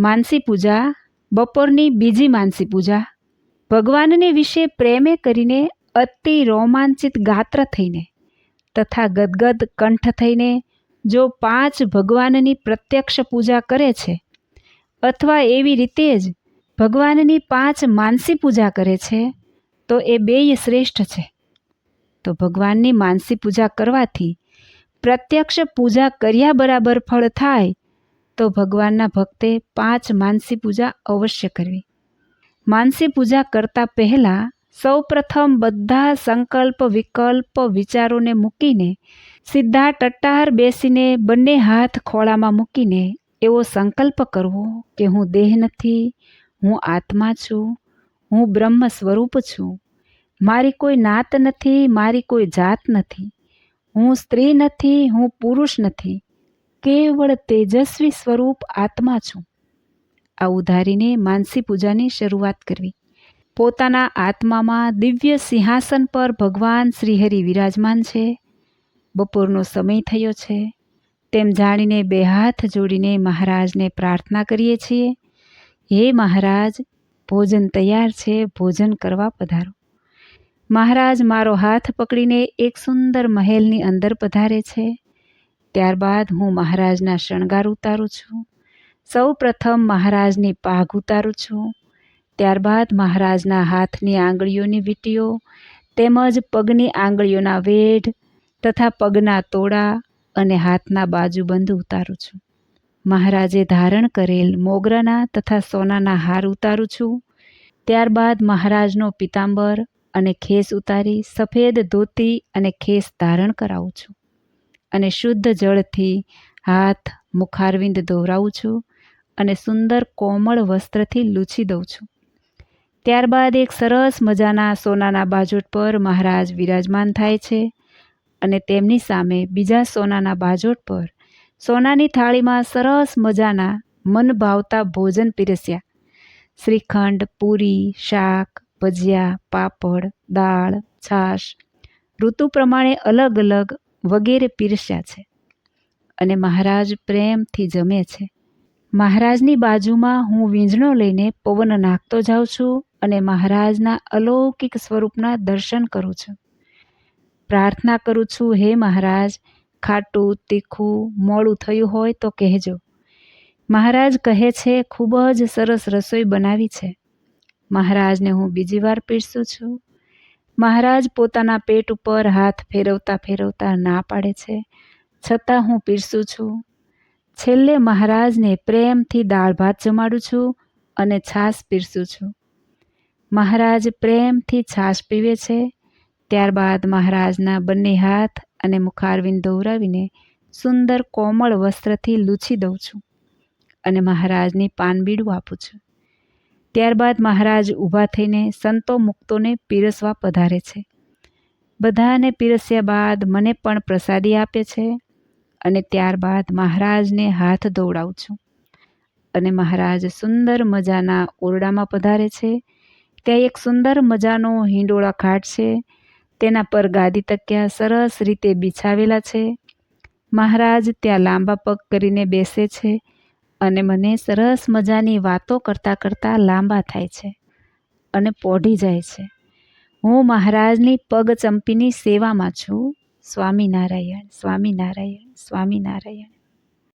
માનસી પૂજા, બપોરની બીજી માનસી પૂજા. ભગવાનને વિશે પ્રેમે કરીને અતિ રોમાંચિત ગાત્ર થઈને તથા ગદગદ કંઠ થઈને જો પાંચ ભગવાનની પ્રત્યક્ષ પૂજા કરે છે, અથવા એવી રીતે જ ભગવાનની પાંચ માનસી પૂજા કરે છે, તો એ બેય શ્રેષ્ઠ છે. તો ભગવાનની માનસી પૂજા કરવાથી પ્રત્યક્ષ પૂજા કર્યા બરાબર ફળ થાય તો ભગવાનના ભક્તે પાંચ માનસી પૂજા અવશ્ય કરવી. માનસી પૂજા કરતા પહેલાં સૌપ્રથમ બધા સંકલ્પ, વિકલ્પ, વિચારોને મૂકીને સીધા ટટ્ટાર બેસીને બંને હાથ ખોળામાં મૂકીને એવો સંકલ્પ કરવો કે હું દેહ નથી, હું આત્મા છું, હું બ્રહ્મ સ્વરૂપ છું, મારી કોઈ નાત નથી, મારી કોઈ જાત નથી, હું સ્ત્રી નથી, હું પુરુષ નથી કેવળ તેજસ્વી સ્વરૂપ આત્મા છું. આવું ધારીને માનસી પૂજાની શરૂઆત કરવી. પોતાના આત્મામાં દિવ્ય સિંહાસન પર ભગવાન શ્રીહરિ વિરાજમાન છે. બપોરનો સમય થયો છે. તેમ જાણીને બે હાથ જોડીને મહારાજને પ્રાર્થના કરીએ છીએ. હે મહારાજ, ભોજન તૈયાર છે, ભોજન કરવા પધારો. મહારાજ મારો હાથ પકડીને એક સુંદર મહેલની અંદર પધારે છે. ત્યારબાદ હું મહારાજના શણગાર ઉતારું છું. સૌ પ્રથમ મહારાજની પાઘ ઉતારું છું. ત્યારબાદ મહારાજના હાથની આંગળીઓની વીંટીઓ, તેમજ પગની આંગળીઓના વેઢ તથા પગના તોડા અને હાથના બાજુબંધ ઉતારું છું. મહારાજે ધારણ કરેલ મોગરાના તથા સોનાના હાર ઉતારું છું. ત્યારબાદ મહારાજનો પિતાંબર અને ખેસ ઉતારી સફેદ ધોતી અને ખેસ ધારણ કરાવું છું. અને શુદ્ધ જળથી હાથ મુખારવિંદ દોહરાવું છું અને સુંદર કોમળ વસ્ત્રથી લૂછી દઉં છું. ત્યારબાદ એક સરસ મજાના સોનાના બાજોટ પર મહારાજ વિરાજમાન થાય છે અને તેમની સામે બીજા સોનાના બાજોટ પર સોનાની થાળીમાં સરસ મજાના મન ભાવતા ભોજન પીરસ્યા. શ્રીખંડ, પૂરી, શાક, ભજીયા, પાપડ, દાળ, છાશ, ઋતુ પ્રમાણે અલગ અલગ વગેરે પીરસ્યા છે. અને મહારાજ પ્રેમથી જમે છે. મહારાજની બાજુમાં હું વીંઝણો લઈને પવન નાખતો જાઉં છું અને મહારાજના અલૌકિક સ્વરૂપના દર્શન કરું છું. પ્રાર્થના કરું છું, હે મહારાજ, ખાટું, તીખું, મોડું થયું હોય તો કહેજો. મહારાજ કહે છે, ખૂબ જ સરસ રસોઈ બનાવી છે. મહારાજને હું બીજી વાર પીરસું છું. મહારાજ પોતાના પેટ ઉપર હાથ ફેરવતા ફેરવતા ના પાડે છે. છતાં હું પીરસું છું. છેલ્લે મહારાજને પ્રેમથી દાળ ભાત જમાડું છું અને છાશ પીરસું છું. મહારાજ પ્રેમથી છાશ પીવે છે. ત્યારબાદ મહારાજના બંને હાથ અને મુખારવિંદ દોરાવીને સુંદર કોમળ વસ્ત્રથી લૂછી દઉં છું અને મહારાજની પાનબીડું આપું છું. ત્યારબાદ મહારાજ ઊભા થઈને સંતો મુક્તોને પીરસવા પધારે છે. બધાને પીરસ્યા બાદ મને પણ પ્રસાદી આપે છે અને ત્યારબાદ મહારાજને હાથ દોડાવું છું. અને મહારાજ સુંદર મજાના ઓરડામાં પધારે છે. ત્યાં એક સુંદર મજાનો હિંડોળા ખાટ છે. તેના પર ગાદી તકિયા સરસ રીતે બિછાવેલા છે. મહારાજ ત્યાં લાંબા પગ કરીને બેસે છે. અને મને સરસ મજાની વાતો કરતાં કરતાં લાંબા થાય છે અને પોઢી જાય છે. હું મહારાજની પગ ચંપીની સેવામાં છું. સ્વામિનારાયણ સ્વામિનારાયણ સ્વામિનારાયણ.